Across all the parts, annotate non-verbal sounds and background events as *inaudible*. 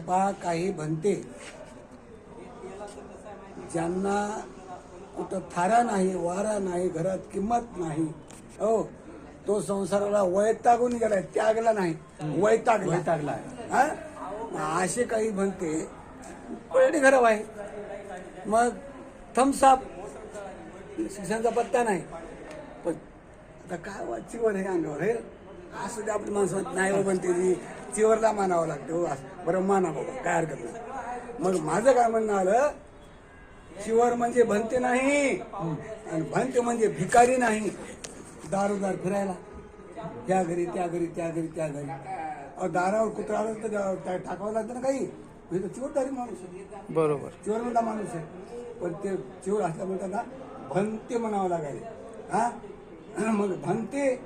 पहा काही म्हणते ज्यांना कुठं थारा नाही वारा नाही घरात किंमत नाही हो तो संसाराला वैतागून गेलाय त्यागला नाही वैतागला. वैतागला. हा? असे काही म्हणते पळणे खराब आहे. मग थम्सअप शिक्षणाचा पत्ता नाही. पण आता काय वा चिवर हे अंगावर हे? असं ते आपली माणसं नाही बाबा ते. जी चिवरला मानावं लागतं हो असं. बरं माना बाबा काय हरकत नाही. मग माझं काय म्हणणं आलं चिवर म्हणजे भंते नाही आणि भंते म्हणजे भिकारी नाही. दारोदार फिरायला. त्या घरी त्या घरी त्या घरी त्या घरी. दारावर कुत्रा आलं तर त्या- टाकावं लागतं ना काही. तर चिवरदारी माणूस आहे. बरोबर. चिवर म्हणता माणूस आहे. पण ते चिवर असल्यामुळे त्यांना भंते म्हणावं लागायले. हा? मग भंते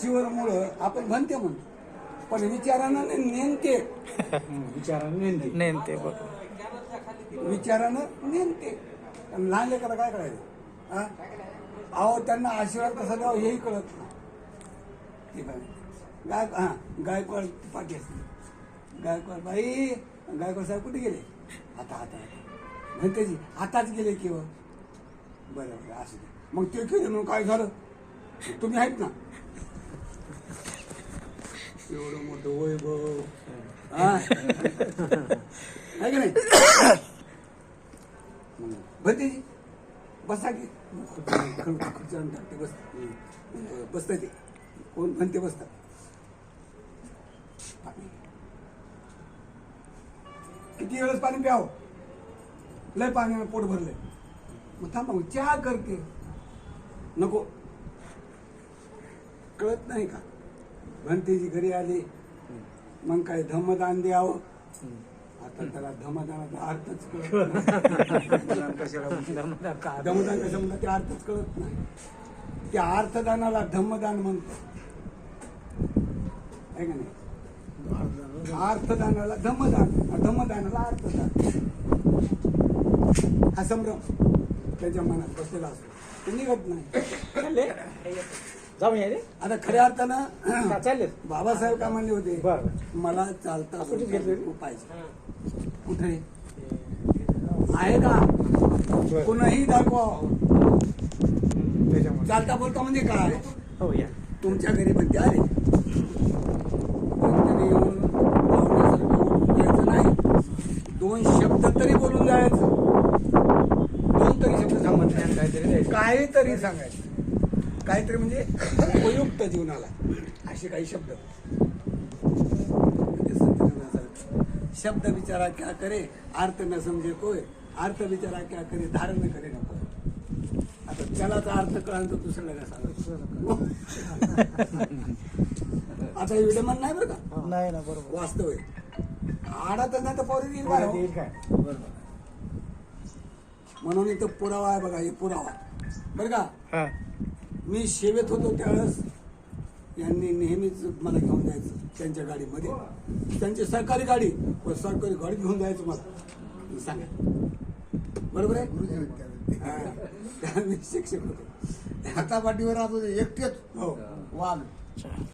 चिवरमुळं आपण भंते म्हणतो. पण विचारानं नेमते विचाराने नेनते बरोबर विचारानं नेमते आणि लहान लेकरं काय करायचं? हा? अहो त्यांना आशीर्वाद कसा द्यावा हेही कळत नाही. ठीक आहे. गाय हा गायकवाड पाठी असते गायकवाड बाई गायकवाड साहेब कुठे गेले? आता आता आता. म्हणतेजी आताच गेले किंवा बरं बरं असं दे. मग ते केले म्हणून काय झालं? तुम्ही आहेत ना? एवढं मोठं वैभव हा. की नाही? भतीजी बसा की. खुर्ची टाकते बस बसता ते. कोण म्हणते. किती वेळेस पाणी प्याव? लय पाण्यानं पोट भरलंय. मग थांबा चहा करते. नको. कळत नाही का? भंतेजी घरी आली. मग काय धमदान द्यावं? आता त्याला धमदानाचा अर्थच कळत *laughs* नाही. धमदान कसं म्हणतात? ते अर्थच कळत नाही. त्या अर्थदानाला धम्मदान म्हणतात. आहे का नाही? अर्थदानाला धम्मदान. धम्मदानाला अर्थदान. हा संभ्रम. त्याच्या मनात बसलेला असतो. ते निघत नाही. जाऊन आता खऱ्या अर्थानं का चालले. बाबासाहेब काय म्हणले होते मला चालता? पाहिजे कुठे? आहे का? कुणीही दाखवा. चालता बोलता म्हणजे काय? हो या. तुमच्या घरी पण आले. कोणीतरी येऊन नाही. दोन शब्द तरी बोलून जायचं. दोन तरी शब्द सांगायचे काहीतरी द्यायचं. काहीतरी सांगायचं. काहीतरी म्हणजे उपयुक्त जीवनाला. असे काही शब्द. रविदासांचं. शब्द विचारा क्या करे अर्थ न समजे कोय अर्थ विचारा क्या करे धारण न करे नको आता त्यालाचा अर्थ कळाल तर दुसऱ्याला काय सांगायचं? *laughs* आता हे विडंबन नाही बरं का? नाही ना बरोबर. वास्तव आहे. आडात नाही तर पोरी येईल काय? म्हणून इथं पुरावा आहे बघा हे पुरावा. बरं का? मी सेवेत होतो त्यावेळेस यांनी नेहमीच मला घेऊन जायचं त्यांच्या गाडीमध्ये. त्यांची सरकारी गाडी पण सरकारी गाडी घेऊन जायचं मला. सांगा बरोबर आहे? हा. मी शिक्षक होतो. हातापाठीवर आपण एकटेच? हो. वाघ.